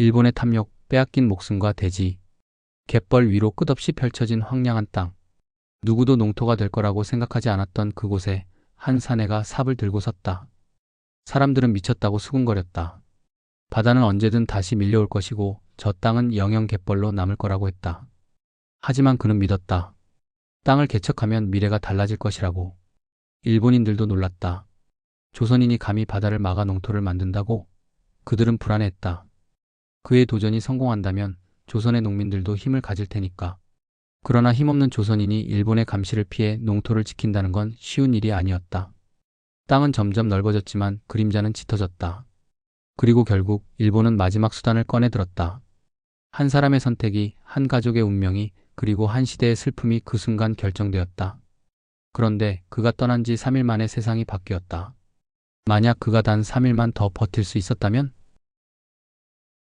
일본의 탐욕, 빼앗긴 목숨과 대지, 갯벌 위로 끝없이 펼쳐진 황량한 땅. 누구도 농토가 될 거라고 생각하지 않았던 그곳에 한 사내가 삽을 들고 섰다. 사람들은 미쳤다고 수군거렸다. 바다는 언제든 다시 밀려올 것이고 저 땅은 영영 갯벌로 남을 거라고 했다. 하지만 그는 믿었다. 땅을 개척하면 미래가 달라질 것이라고. 일본인들도 놀랐다. 조선인이 감히 바다를 막아 농토를 만든다고? 그들은 불안해했다. 그의 도전이 성공한다면 조선의 농민들도 힘을 가질 테니까. 그러나 힘없는 조선인이 일본의 감시를 피해 농토를 지킨다는 건 쉬운 일이 아니었다. 땅은 점점 넓어졌지만 그림자는 짙어졌다. 그리고 결국 일본은 마지막 수단을 꺼내들었다. 한 사람의 선택이, 한 가족의 운명이, 그리고 한 시대의 슬픔이 그 순간 결정되었다. 그런데 그가 떠난 지 3일 만에 세상이 바뀌었다. 만약 그가 단 3일만 더 버틸 수 있었다면?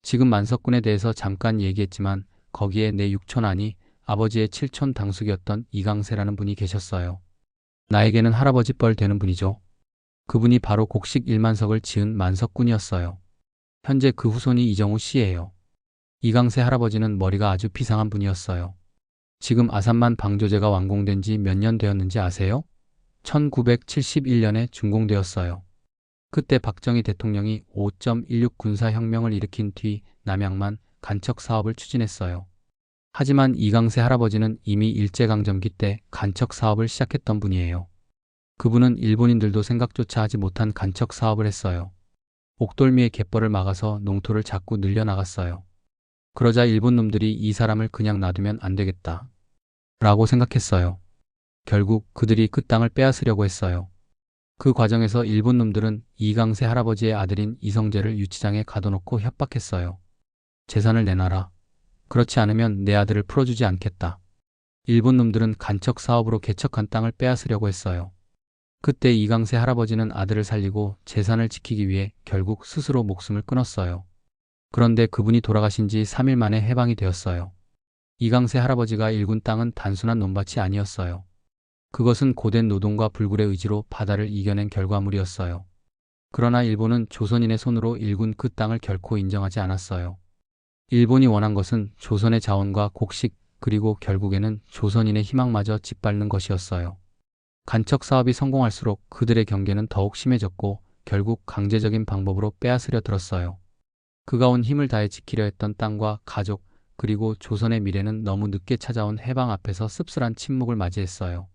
지금 만석군에 대해서 잠깐 얘기했지만 거기에 내 육촌 아니 아버지의 칠촌 당숙이었던 이강세라는 분이 계셨어요. 나에게는 할아버지 뻘 되는 분이죠. 그분이 바로 곡식 1만석을 지은 만석군이었어요. 현재 그 후손이 이정우 씨예요. 이강세 할아버지는 머리가 아주 비상한 분이었어요. 지금 아산만 방조제가 완공된 지 몇 년 되었는지 아세요? 1971년에 준공되었어요. 그때 박정희 대통령이 5.16 군사혁명을 일으킨 뒤 남양만 간척 사업을 추진했어요. 하지만 이강세 할아버지는 이미 일제강점기 때 간척 사업을 시작했던 분이에요. 그분은 일본인들도 생각조차 하지 못한 간척 사업을 했어요. 옥돌미의 갯벌을 막아서 농토를 자꾸 늘려나갔어요. 그러자 일본 놈들이 이 사람을 그냥 놔두면 안 되겠다. 라고 생각했어요. 결국 그들이 그 땅을 빼앗으려고 했어요. 그 과정에서 일본 놈들은 이강세 할아버지의 아들인 이성재를 유치장에 가둬놓고 협박했어요. 재산을 내놔라. 그렇지 않으면 내 아들을 풀어주지 않겠다. 일본 놈들은 간척 사업으로 개척한 땅을 빼앗으려고 했어요. 그때 이강세 할아버지는 아들을 살리고 재산을 지키기 위해 결국 스스로 목숨을 끊었어요. 그런데 그분이 돌아가신 지 3일 만에 해방이 되었어요. 이강세 할아버지가 일군 땅은 단순한 논밭이 아니었어요. 그것은 고된 노동과 불굴의 의지로 바다를 이겨낸 결과물이었어요. 그러나 일본은 조선인의 손으로 일군 그 땅을 결코 인정하지 않았어요. 일본이 원한 것은 조선의 자원과 곡식 그리고 결국에는 조선인의 희망마저 짓밟는 것이었어요. 간척 사업이 성공할수록 그들의 경계는 더욱 심해졌고 결국 강제적인 방법으로 빼앗으려 들었어요. 그가 온 힘을 다해 지키려 했던 땅과 가족 그리고 조선의 미래는 너무 늦게 찾아온 해방 앞에서 씁쓸한 침묵을 맞이했어요.